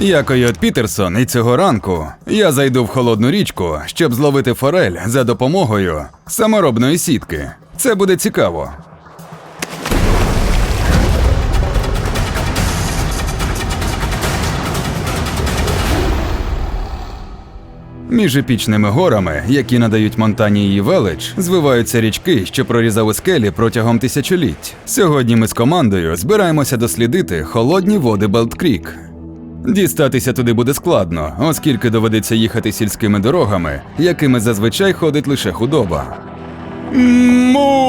Я Койот Пітерсон, і цього ранку я зайду в холодну річку, щоб зловити форель за допомогою саморобної сітки. Це буде цікаво. Між епічними горами, які надають Монтані її велич, звиваються річки, що прорізали скелі протягом тисячоліть. Сьогодні ми з командою збираємося дослідити холодні води Белткрік. Дістатися туди буде складно, оскільки доведеться їхати сільськими дорогами, якими зазвичай ходить лише худоба. Му!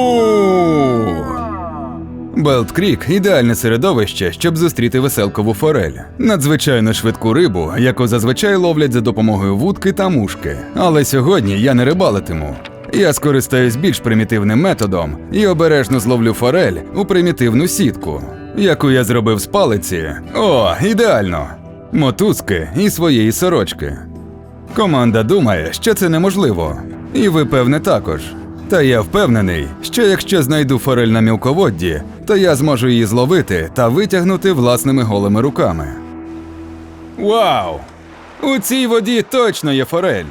Белт ідеальне середовище, щоб зустріти веселкову форель. Надзвичайно швидку рибу, яку зазвичай ловлять за допомогою вудки та мушки. Але сьогодні я не рибалитиму. Я скористаюсь більш примітивним методом і обережно зловлю форель у примітивну сітку, яку я зробив з палиці. О, ідеально! Мотузки і своєї сорочки. Команда думає, що це неможливо. І ви, певне, також. Та я впевнений, що якщо знайду форель на мілководді, то я зможу її зловити та витягнути власними голими руками. Вау! У цій воді точно є форель.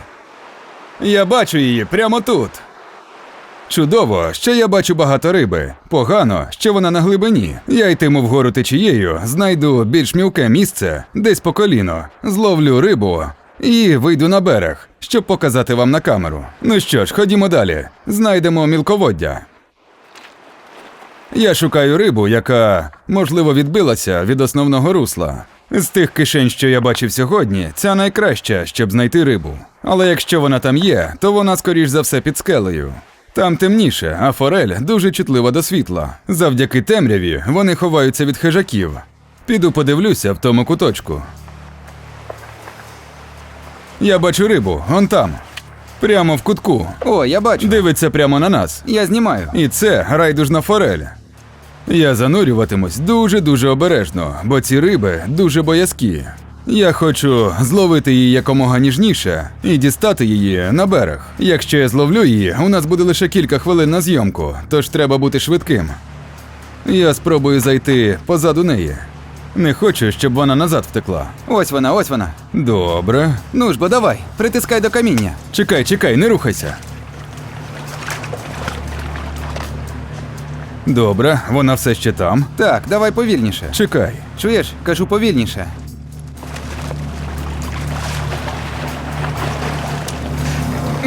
Я бачу її прямо тут. Чудово, що я бачу багато риби. Погано, що вона на глибині. Я йтиму вгору течією, знайду більш мілке місце, десь по коліно, зловлю рибу і вийду на берег, щоб показати вам на камеру. Ну що ж, ходімо далі. Знайдемо мілководдя. Я шукаю рибу, яка, можливо, відбилася від основного русла. З тих кишень, що я бачив сьогодні, ця найкраща, щоб знайти рибу. Але якщо вона там є, то вона скоріш за все під скелею. Там темніше, а форель дуже чутлива до світла. Завдяки темряві вони ховаються від хижаків. Піду подивлюся в тому куточку. Я бачу рибу, он там. Прямо в кутку. О, я бачу. Дивиться прямо на нас. Я знімаю. І це райдужна форель. Я занурюватимусь дуже-дуже обережно, бо ці риби дуже боязкі. Я хочу зловити її якомога ніжніше і дістати її на берег. Якщо я зловлю її, у нас буде лише кілька хвилин на зйомку, тож треба бути швидким. Я спробую зайти позаду неї. Не хочу, щоб вона назад втекла. Ось вона, ось вона. Добре. Ну ж бо давай, притискай до каміння. Чекай, чекай, не рухайся. Добре, вона все ще там. Так, давай повільніше. Чекай. Чуєш? Кажу повільніше.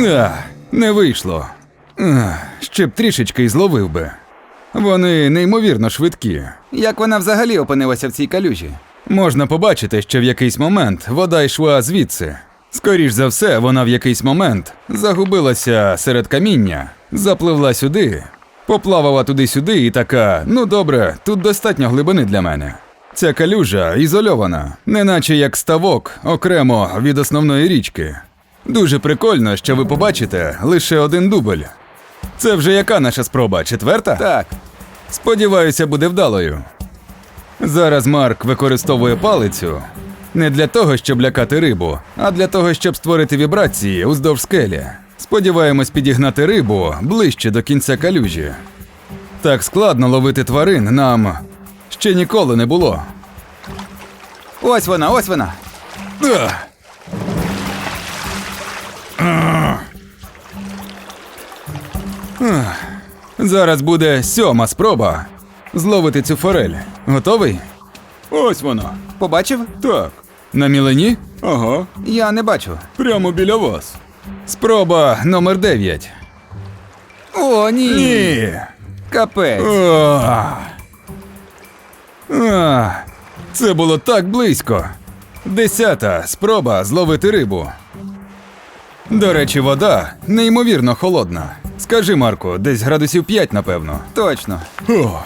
А, не вийшло. А, ще б трішечки й зловив би. Вони неймовірно швидкі. Як вона взагалі опинилася в цій калюжі? Можна побачити, що в якийсь момент вода йшла звідси. Скоріш за все, вона в якийсь момент загубилася серед каміння, запливла сюди, поплавала туди-сюди і така: ну добре, тут достатньо глибини для мене. Ця калюжа ізольована, неначе як ставок окремо від основної річки. Дуже прикольно, що ви побачите лише один дубль. Це вже яка наша спроба? Четверта? Так, Сподіваюся, буде вдалою. Зараз Марк використовує палицю не для того, щоб лякати рибу, а для того, щоб створити вібрації уздовж скелі. Сподіваємось підігнати рибу ближче до кінця калюжі. Так складно ловити тварин нам ще ніколи не було. ось вона, ось вона. Ах! Зараз буде сьома спроба зловити цю форель. Готовий? Ось вона. Побачив? Так. На мілені? Ага. Я не бачу. Прямо біля вас. Спроба номер 9. О, ні. Ні. Капець. Ах. Це було так близько. Десята спроба зловити рибу. До речі, вода неймовірно холодна. Скажи, Марко, десь градусів 5, напевно. Точно. О.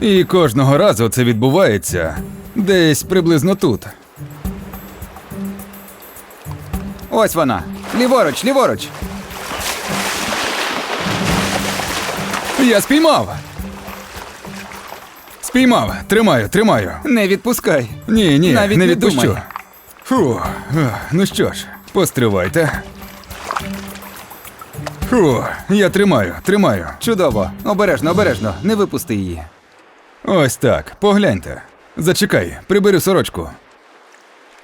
І кожного разу це відбувається десь приблизно тут. Ось вона. Ліворуч, ліворуч. Я спіймав. Спіймав. Тримаю, тримаю. Не відпускай. Ні, ні, Навіть не не відпущу. думай. Фу. Ну що ж, постривайте. Фу, я тримаю, тримаю. Чудово. Обережно, обережно. Не випусти її. Ось так, погляньте. Зачекай, прибери сорочку.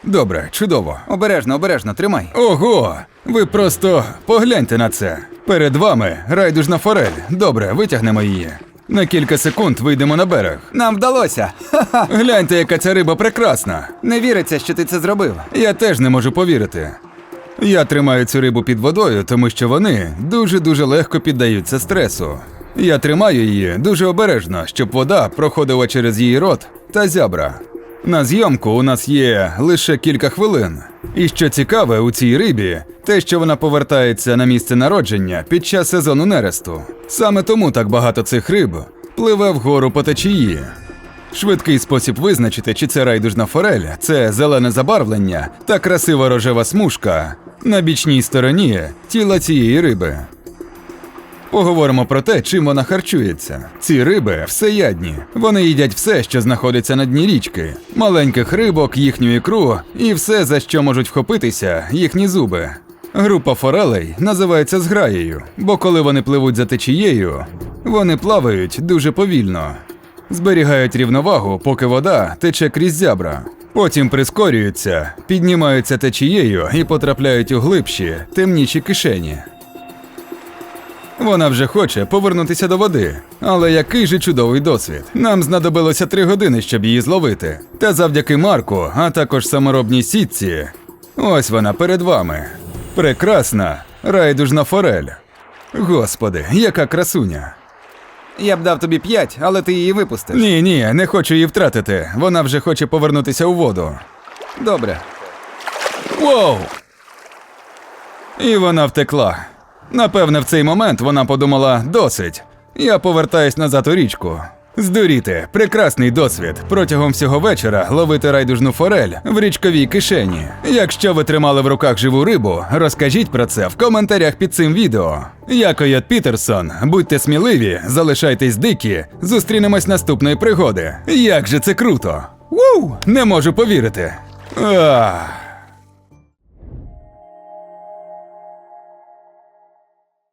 Добре, чудово. Обережно, обережно, тримай. Ого! Ви просто погляньте на це. Перед вами райдужна форель. Добре, витягнемо її. На кілька секунд вийдемо на берег. Нам вдалося. Гляньте, яка ця риба прекрасна. Не віриться, що ти це зробив. Я теж не можу повірити. Я тримаю цю рибу під водою, тому що вони дуже-дуже легко піддаються стресу. Я тримаю її дуже обережно, щоб вода проходила через її рот та зябра. На зйомку у нас є лише кілька хвилин. І що цікаве у цій рибі, те, що вона повертається на місце народження під час сезону нересту. Саме тому так багато цих риб пливе вгору по течії. Швидкий спосіб визначити, чи це райдужна форель це зелене забарвлення та красива рожева смужка на бічній стороні тіла цієї риби. Поговоримо про те, чим вона харчується. Ці риби всеядні. Вони їдять все, що знаходиться на дні річки, маленьких рибок, їхню ікру і все, за що можуть вхопитися їхні зуби. Група форелей називається зграєю, бо коли вони пливуть за течією, вони плавають дуже повільно. Зберігають рівновагу, поки вода тече крізь зябра. Потім прискорюються, піднімаються течією і потрапляють у глибші, темніші кишені. Вона вже хоче повернутися до води. Але який же чудовий досвід. Нам знадобилося три години, щоб її зловити. Та завдяки Марку, а також саморобній сітці. Ось вона перед вами. Прекрасна, райдужна форель. Господи, яка красуня. Я б дав тобі п'ять, але ти її випустиш. Ні, ні, не хочу її втратити. Вона вже хоче повернутися у воду. Добре. Воу! І вона втекла. Напевне, в цей момент вона подумала: досить. Я повертаюсь назад у річку. Здуріти, прекрасний досвід. Протягом всього вечора ловити райдужну форель в річковій кишені. Якщо ви тримали в руках живу рибу, розкажіть про це в коментарях під цим відео. Я Койот Пітерсон. Будьте сміливі, залишайтесь дикі. Зустрінемось наступної пригоди. Як же це круто! Вуу! Не можу повірити. Ах.